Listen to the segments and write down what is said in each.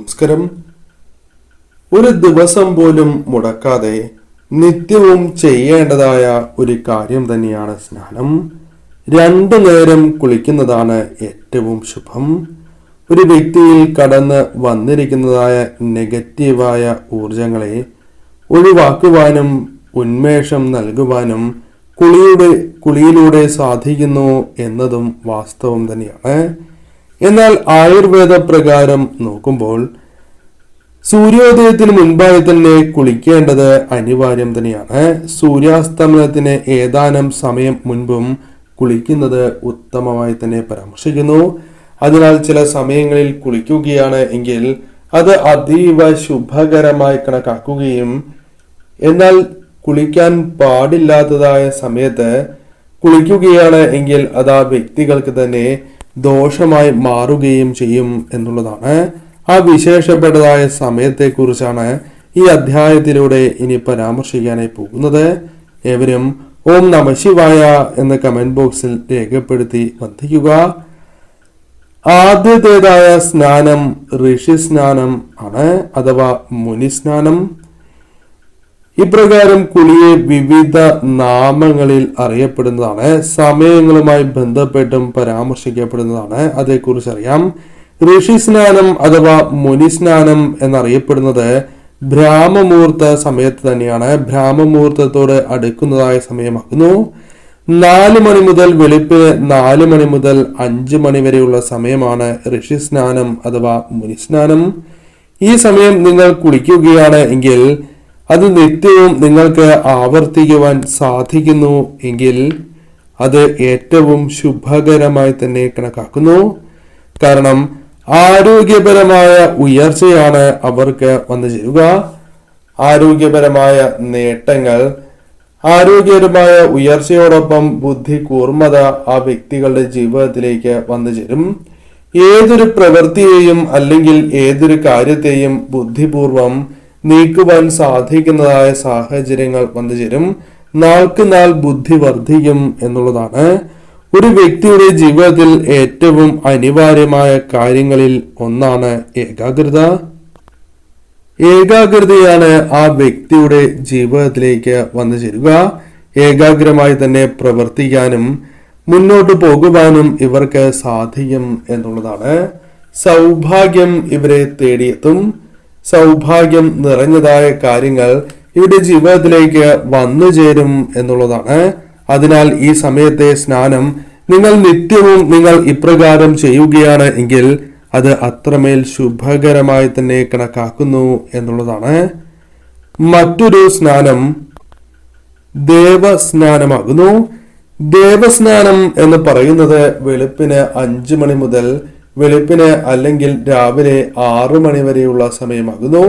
നമസ്കാരം. ഒരു ദിവസം പോലും മുടക്കാതെ നിത്യവും ചെയ്യേണ്ടതായ ഒരു കാര്യം തന്നെയാണ് സ്നാനം. രണ്ടു നേരം കുളിക്കുന്നതാണ് ഏറ്റവും ശുഭം. ഒരു വ്യക്തിയിൽ കടന്ന് വന്നിരിക്കുന്നതായ നെഗറ്റീവായ ഊർജങ്ങളെ ഒഴിവാക്കുവാനും ഉന്മേഷം നൽകുവാനും കുളിയുടെ കുളിയിലൂടെ സാധിക്കുന്നു എന്നതും വാസ്തവം തന്നെയാണ്. എന്നാൽ ആയുർവേദ പ്രകാരം നോക്കുമ്പോൾ സൂര്യോദയത്തിന് മുൻപായി തന്നെ കുളിക്കേണ്ടത് അനിവാര്യം തന്നെയാണ്. സൂര്യാസ്തമനത്തിന് ഏതാനും സമയം മുൻപും കുളിക്കുന്നത് ഉത്തമമായി തന്നെ പരാമർശിക്കുന്നു. അതിനാൽ ചില സമയങ്ങളിൽ കുളിക്കുകയാണ് എങ്കിൽ അത് അതീവ ശുഭകരമായി കണക്കാക്കുകയും എന്നാൽ കുളിക്കാൻ പാടില്ലാത്തതായ സമയത്ത് കുളിക്കുകയാണ് എങ്കിൽ അത് ആ വ്യക്തികൾക്ക് തന്നെ ദോഷമായി മാറുകയും ചെയ്യും എന്നുള്ളതാണ്. ആ വിശേഷപ്പെട്ടതായ സമയത്തെക്കുറിച്ചാണ് ഈ അധ്യായത്തിലൂടെ ഇനി പരാമർശിക്കാനായി പോകുന്നത്. ഏവരും ഓം നമ ശിവായ എന്ന കമന്റ് ബോക്സിൽ രേഖപ്പെടുത്തി വന്ദിക്കുക. ആദ്യത്തേതായ സ്നാനം ഋഷി സ്നാനം ആണ് അഥവാ മുനി സ്നാനം. ഇപ്രകാരം കുളിയെ വിവിധ നാമങ്ങളിൽ അറിയപ്പെടുന്നതാണ്. സമയങ്ങളുമായി ബന്ധപ്പെട്ടും പരാമർശിക്കപ്പെടുന്നതാണ്. അതേക്കുറിച്ച് അറിയാം ഋഷി സ്നാനം അഥവാ മുനി സ്നാനം എന്നറിയപ്പെടുന്നത് ബ്രാഹ്മമുഹൂർത്ത സമയത്ത് തന്നെയാണ്. ബ്രാഹ്മമുഹൂർത്തത്തോട് അടുക്കുന്നതായ സമയമാകുന്നു. നാല് മണി മുതൽ വെളുപ്പിന് നാല് മണി മുതൽ അഞ്ച് മണി വരെയുള്ള സമയമാണ് ഋഷി സ്നാനം അഥവാ മുനി സ്നാനം. ഈ സമയം നിങ്ങൾ കുളിക്കുകയാണ് എങ്കിൽ അത് നിത്യവും നിങ്ങൾക്ക് ആവർത്തിക്കുവാൻ സാധിക്കുന്നു എങ്കിൽ അത് ഏറ്റവും ശുഭകരമായി തന്നെ കണക്കാക്കുന്നു. കാരണം ആരോഗ്യപരമായ ഉയർച്ചയാണ് അവർക്ക് വന്നു ചേരുക. ആരോഗ്യപരമായ നേട്ടങ്ങൾ ആരോഗ്യപരമായ ഉയർച്ചയോടൊപ്പം ബുദ്ധി കൂർമ്മത ആ വ്യക്തികളുടെ ജീവിതത്തിലേക്ക് വന്നു ചേരും. ഏതൊരു പ്രവൃത്തിയെയും അല്ലെങ്കിൽ ഏതൊരു കാര്യത്തെയും ബുദ്ധിപൂർവം നീക്കുവാൻ സാധിക്കുന്നതായ സാഹചര്യങ്ങൾ വന്നു ചേരും. നാൾക്ക് നാൾ ബുദ്ധി വർദ്ധിക്കും എന്നുള്ളതാണ്. ഒരു വ്യക്തിയുടെ ജീവിതത്തിൽ ഏറ്റവും അനിവാര്യമായ കാര്യങ്ങളിൽ ഒന്നാണ് ഏകാഗ്രത. ഏകാഗ്രതയാണ് ആ വ്യക്തിയുടെ ജീവിതത്തിലേക്ക് വന്നു ചേരുക. ഏകാഗ്രമായി തന്നെ പ്രവർത്തിക്കാനും മുന്നോട്ട് പോകുവാനും ഇവർക്ക് സാധിക്കും എന്നുള്ളതാണ്. സൗഭാഗ്യം ഇവരെ തേടിയെത്തും. സൗഭാഗ്യം നിറഞ്ഞതായ കാര്യങ്ങൾ ഇവരുടെ ജീവിതത്തിലേക്ക് വന്നു ചേരും എന്നുള്ളതാണ്. അതിനാൽ ഈ സമയത്തെ സ്നാനം നിങ്ങൾ നിത്യവും നിങ്ങൾ ഇപ്രകാരം ചെയ്യുകയാണ് എങ്കിൽ അത് അത്രമേൽ ശുഭകരമായി തന്നെ കണക്കാക്കുന്നു എന്നുള്ളതാണ്. മറ്റൊരു സ്നാനം ദേവസ്നാനമാകുന്നു. ദേവസ്നാനം എന്ന് പറയുന്നത് വെളുപ്പിന് അഞ്ചു മണി മുതൽ വെളുപ്പിന് അല്ലെങ്കിൽ രാവിലെ ആറു മണി വരെയുള്ള സമയമാകുന്നു.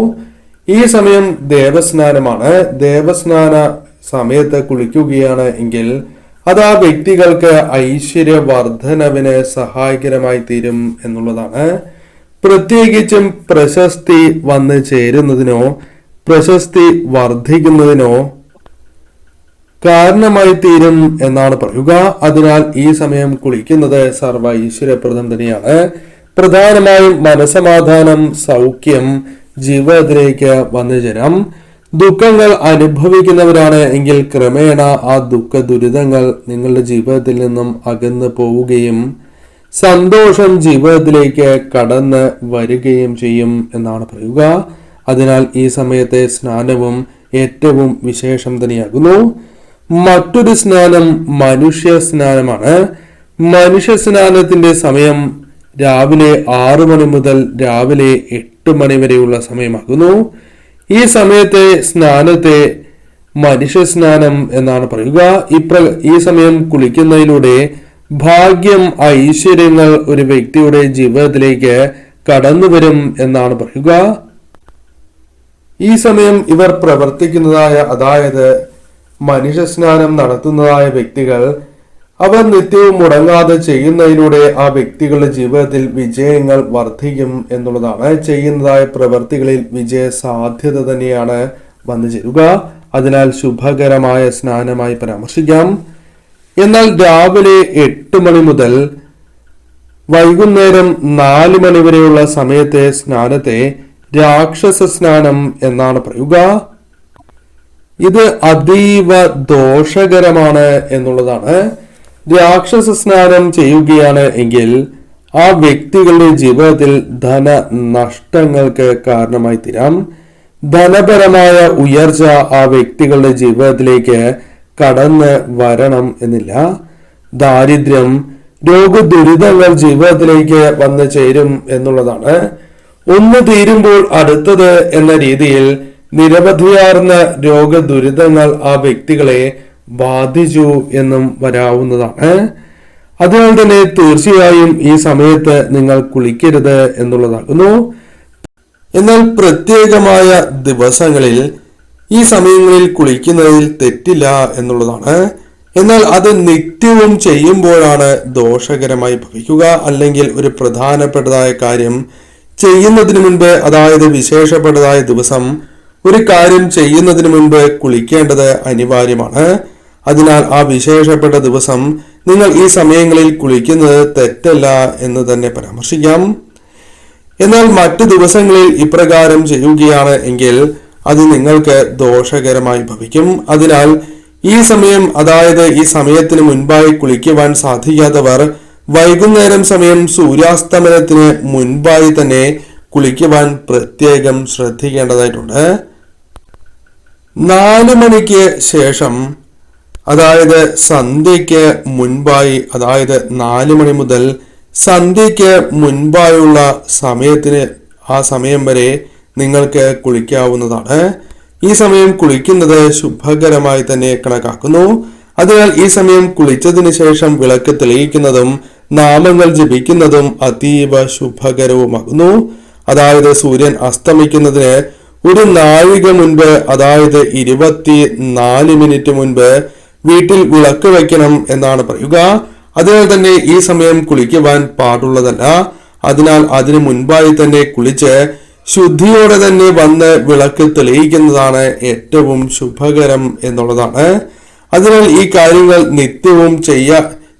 ഈ സമയം ദേവസ്നാനമാണ്. ദേവസ്നാന സമയത്ത് കുളിക്കുകയാണ് എങ്കിൽ അത് ആ വ്യക്തികൾക്ക് ഐശ്വര്യവർദ്ധനവിന് സഹായകരമായി തീരും എന്നുള്ളതാണ്. പ്രത്യേകിച്ചും പ്രശസ്തി വന്നു ചേരുന്നതിനോ പ്രശസ്തി വർദ്ധിക്കുന്നതിനോ കാരണമായി തീരും എന്നാണ് പറയുക. അതിനാൽ ഈ സമയം കുളിക്കുന്നത് സർവ ഈശ്വരപ്രദം തന്നെയാണ്. പ്രധാനമായും മനസമാധാനം സൗഖ്യം ജീവിതത്തിലേക്ക് വന്നു ചേരാം. ദുഃഖങ്ങൾ അനുഭവിക്കുന്നവരാണ് എങ്കിൽ ക്രമേണ ആ ദുഃഖ ദുരിതങ്ങൾ നിങ്ങളുടെ ജീവിതത്തിൽ നിന്നും അകന്നു പോവുകയും സന്തോഷം ജീവിതത്തിലേക്ക് കടന്ന് വരികയും ചെയ്യും എന്നാണ് പറയുക. അതിനാൽ ഈ സമയത്തെ സ്നാനവും ഏറ്റവും വിശേഷം തന്നെയാകുന്നു. മറ്റൊരു സ്നാനം മനുഷ്യ സ്നാനമാണ്. മനുഷ്യ സ്നാനത്തിന്റെ സമയം രാവിലെ ആറു മണി മുതൽ രാവിലെ എട്ട് മണി വരെയുള്ള സമയമാകുന്നു. ഈ സമയത്തെ സ്നാനത്തെ മനുഷ്യ സ്നാനം എന്നാണ് പറയുക. ഇപ്ര ഈ സമയം കുളിക്കുന്നതിലൂടെ ഭാഗ്യം ഐശ്വര്യങ്ങൾ ഒരു വ്യക്തിയുടെ ജീവിതത്തിലേക്ക് കടന്നു വരും എന്നാണ് പറയുക. ഈ സമയം ഇവർ പ്രവർത്തിക്കുന്നതായ അതായത് മനുഷ്യ സ്നാനം നടത്തുന്നതായ വ്യക്തികൾ അവർ നിത്യവും മുടങ്ങാതെ ചെയ്യുന്നതിലൂടെ ആ വ്യക്തികളുടെ ജീവിതത്തിൽ വിജയങ്ങൾ വർദ്ധിക്കും എന്നുള്ളതാണ് ചെയ്യുന്നതായ പ്രവൃത്തികളിൽ വിജയ സാധ്യത തന്നെയാണ് വന്നു ചേരുക. അതിനാൽ ശുഭകരമായ സ്നാനമായി പരാമർശിക്കാം. എന്നാൽ രാവിലെ എട്ട് മണി മുതൽ വൈകുന്നേരം നാല് മണി വരെയുള്ള സമയത്തെ സ്നാനത്തെ രാക്ഷസ സ്നാനം എന്നാണ് പറയുക. ഇത് അതീവ ദോഷകരമാണ് എന്നുള്ളതാണ്. രാക്ഷസ സ്നാനം ചെയ്യുകയാണ് എങ്കിൽ ആ വ്യക്തികളുടെ ജീവിതത്തിൽ ധന നഷ്ടങ്ങൾക്ക് കാരണമായി തീരാം. ധനപരമായ ഉയർച്ച ആ വ്യക്തികളുടെ ജീവിതത്തിലേക്ക് കടന്ന് വരണം എന്നില്ല. ദാരിദ്ര്യം രോഗദുരിതങ്ങൾ ജീവിതത്തിലേക്ക് വന്നു ചേരും എന്നുള്ളതാണ്. ഒന്ന് തീരുമ്പോൾ അടുത്തത് എന്ന രീതിയിൽ നിരവധിയാർന്ന രോഗദുരിതങ്ങൾ ആ വ്യക്തികളെ ബാധിച്ചു എന്നും വരാവുന്നതാണ്. അതിനാൽ തന്നെ തീർച്ചയായും ഈ സമയത്ത് നിങ്ങൾ കുളിക്കരുത് എന്നുള്ളതാകുന്നു. എന്നാൽ പ്രത്യേകമായ ദിവസങ്ങളിൽ ഈ സമയങ്ങളിൽ കുളിക്കുന്നതിൽ തെറ്റില്ല എന്നുള്ളതാണ്. എന്നാൽ അത് നിത്യവും ചെയ്യുമ്പോഴാണ് ദോഷകരമായി ഭവിക്കുക. അല്ലെങ്കിൽ ഒരു പ്രധാനപ്പെട്ടതായ കാര്യം ചെയ്യുന്നതിന് മുൻപ് അതായത് വിശേഷപ്പെട്ടതായ ദിവസം ഒരു കാര്യം ചെയ്യുന്നതിന് മുൻപ് കുളിക്കേണ്ടത് അനിവാര്യമാണ്. അതിനാൽ ആ വിശേഷപ്പെട്ട ദിവസം നിങ്ങൾ ഈ സമയങ്ങളിൽ കുളിക്കുന്നത് തെറ്റല്ല എന്ന് തന്നെ പരാമർശിക്കാം. എന്നാൽ മറ്റു ദിവസങ്ങളിൽ ഇപ്രകാരം ചെയ്യുകയാണ് എങ്കിൽ അത് നിങ്ങൾക്ക് ദോഷകരമായി ഭവിക്കും. അതിനാൽ ഈ സമയം അതായത് ഈ സമയത്തിന് മുൻപായി കുളിക്കുവാൻ സാധിക്കാത്തവർ വൈകുന്നേരം സമയം സൂര്യാസ്തമനത്തിന് മുൻപായി തന്നെ കുളിക്കുവാൻ പ്രത്യേകം ശ്രദ്ധിക്കേണ്ടതായിട്ടുണ്ട്. നാല് മണിക്ക് ശേഷം അതായത് സന്ധ്യയ്ക്ക് മുൻപായി അതായത് നാല് മണി മുതൽ സന്ധ്യയ്ക്ക് മുൻപായുള്ള സമയത്തിന് ആ സമയം വരെ നിങ്ങൾക്ക് കുളിക്കാവുന്നതാണ്. ഈ സമയം കുളിക്കുന്നത് ശുഭകരമായി തന്നെ കണക്കാക്കുന്നു. അതിനാൽ ഈ സമയം കുളിച്ചതിന് ശേഷം വിളക്ക് തെളിയിക്കുന്നതും നാമങ്ങൾ ജപിക്കുന്നതും അതീവ ശുഭകരവുമാകുന്നു. അതായത് സൂര്യൻ അസ്തമിക്കുന്നതിന് ഒരു നാഴിക മുൻപ് അതായത് ഇരുപത്തി നാല് മിനിറ്റ് മുൻപ് വീട്ടിൽ വിളക്ക് വയ്ക്കണം എന്നാണ് പറയുക. അതിനാൽ തന്നെ ഈ സമയം കുളിക്കുവാൻ പാടുള്ളതല്ല. അതിനാൽ അതിനു മുൻപായി തന്നെ കുളിച്ച് ശുദ്ധിയോടെ തന്നെ വന്ന് വിളക്ക് തെളിയിക്കുന്നതാണ് ഏറ്റവും ശുഭകരം എന്നുള്ളതാണ്. അതിനാൽ ഈ കാര്യങ്ങൾ നിത്യവും ചെയ്യ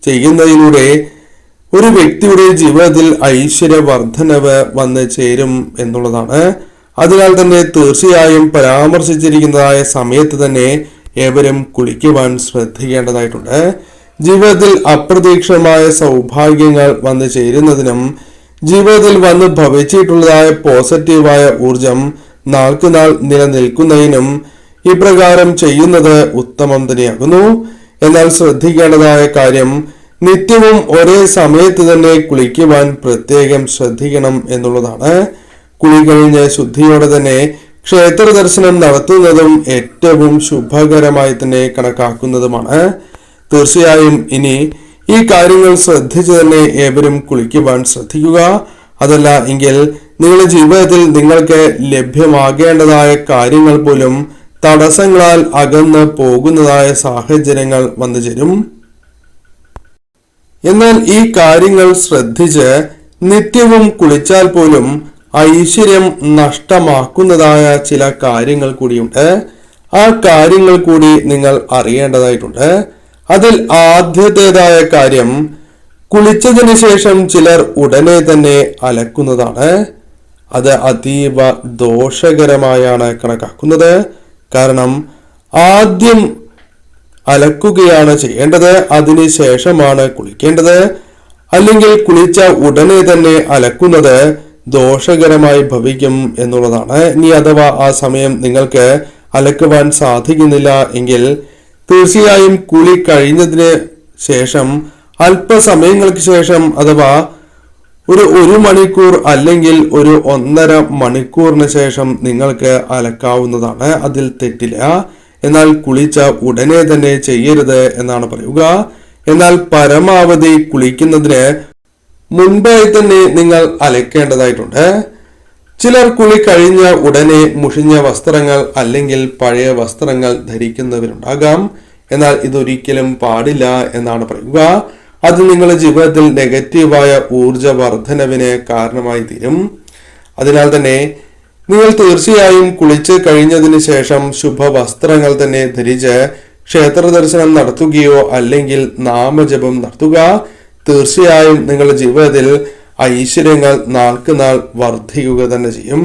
ചെയ്യുന്നതിലൂടെ ഒരു വ്യക്തിയുടെ ജീവിതത്തിൽ ഐശ്വര്യവർദ്ധനവ് വന്ന് ചേരും എന്നുള്ളതാണ്. അതിനാൽ തന്നെ തീർച്ചയായും പരാമർശിച്ചിരിക്കുന്നതായ സമയത്ത് തന്നെ ഏവരും കുളിക്കുവാൻ ശ്രദ്ധിക്കേണ്ടതായിട്ടുണ്ട്. ജീവിതത്തിൽ അപ്രതീക്ഷിതമായ സൗഭാഗ്യങ്ങൾ വന്നു ചേരുന്നതിനും ജീവിതത്തിൽ വന്ന് ഭവിച്ചിട്ടുള്ളതായ പോസിറ്റീവായ ഊർജം നാൾക്കുനാൾ നിലനിൽക്കുന്നതിനും ഇപ്രകാരം ചെയ്യുന്നത് ഉത്തമം തന്നെയാകുന്നു. എന്നാൽ ശ്രദ്ധിക്കേണ്ടതായ കാര്യം നിത്യവും ഒരേ സമയത്ത് തന്നെ കുളിക്കുവാൻ പ്രത്യേകം ശ്രദ്ധിക്കണം എന്നുള്ളതാണ്. കുളി കഴിഞ്ഞ് ശുദ്ധിയോടെ തന്നെ ക്ഷേത്ര ദർശനം നടത്തുന്നതും ഏറ്റവും ശുഭകരമായി തന്നെ കണക്കാക്കുന്നതുമാണ്. തീർച്ചയായും ഇനി ഈ കാര്യങ്ങൾ ശ്രദ്ധിച്ചു തന്നെ ഏവരും കുളിക്കുവാൻ ശ്രദ്ധിക്കുക. അതല്ല എങ്കിൽ നിങ്ങളുടെ ജീവിതത്തിൽ നിങ്ങൾക്ക് ലഭ്യമാകേണ്ടതായ കാര്യങ്ങൾ പോലും തടസ്സങ്ങളാൽ അകന്ന് പോകുന്നതായ സാഹചര്യങ്ങൾ വന്നു ചേരും. എന്നാൽ ഈ കാര്യങ്ങൾ ശ്രദ്ധിച്ച് നിത്യവും കുളിച്ചാൽ പോലും ഐശ്വര്യം നഷ്ടമാക്കുന്നതായ ചില കാര്യങ്ങൾ കൂടിയുണ്ട്. ആ കാര്യങ്ങൾ കൂടി നിങ്ങൾ അറിയേണ്ടതായിട്ടുണ്ട്. അതിൽ ആദ്യത്തേതായ കാര്യം കുളിച്ചതിന് ശേഷം ചിലർ ഉടനെ തന്നെ അലക്കുന്നതാണ്. അത് അതീവ ദോഷകരമായാണ് കണക്കാക്കുന്നത്. കാരണം ആദ്യം അലക്കുകയാണ് ചെയ്യേണ്ടത് അതിനുശേഷമാണ് കുളിക്കേണ്ടത്. അല്ലെങ്കിൽ കുളിച്ച ഉടനെ തന്നെ അലക്കുന്നത് ദോഷകരമായി ഭവിക്കും എന്നുള്ളതാണ്. ഇനി അഥവാ ആ സമയം നിങ്ങൾക്ക് അലക്കുവാൻ സാധിക്കുന്നില്ല എങ്കിൽ തീർച്ചയായും കുളി കഴിഞ്ഞതിന് ശേഷം അല്പസമയങ്ങൾക്ക് ശേഷം അഥവാ ഒരു ഒരു മണിക്കൂർ അല്ലെങ്കിൽ ഒരു ഒന്നര മണിക്കൂറിന് ശേഷം നിങ്ങൾക്ക് അലക്കാവുന്നതാണ്. അതിൽ തെറ്റില്ല. എന്നാൽ കുളിച്ച ഉടനെ തന്നെ ചെയ്യരുത് എന്നാണ് പറയുക. എന്നാൽ പരമാവധി കുളിക്കുന്നതിന് മുൻപായി തന്നെ നിങ്ങൾ അലക്കേണ്ടതായിട്ടുണ്ട്. ചിലർ കുളി കഴിഞ്ഞ ഉടനെ മുഷിഞ്ഞ വസ്ത്രങ്ങൾ അല്ലെങ്കിൽ പഴയ വസ്ത്രങ്ങൾ ധരിക്കുന്നവരുണ്ടാകാം. എന്നാൽ ഇതൊരിക്കലും പാടില്ല എന്നാണ് പറയുക. അത് നിങ്ങളുടെ ജീവിതത്തിൽ നെഗറ്റീവായ ഊർജ വർധനവിന് കാരണമായി തീരും. അതിനാൽ തന്നെ നിങ്ങൾ തീർച്ചയായും കുളിച്ച് കഴിഞ്ഞതിന് ശേഷം ശുഭവസ്ത്രങ്ങൾ തന്നെ ധരിച്ച് ക്ഷേത്ര ദർശനം നടത്തുകയോ അല്ലെങ്കിൽ നാമജപം നടത്തുക. തീർച്ചയായും നിങ്ങളുടെ ജീവിതത്തിൽ ഐശ്വര്യങ്ങൾ നാൾക്ക് നാൾ വർദ്ധിക്കുക തന്നെ ചെയ്യും.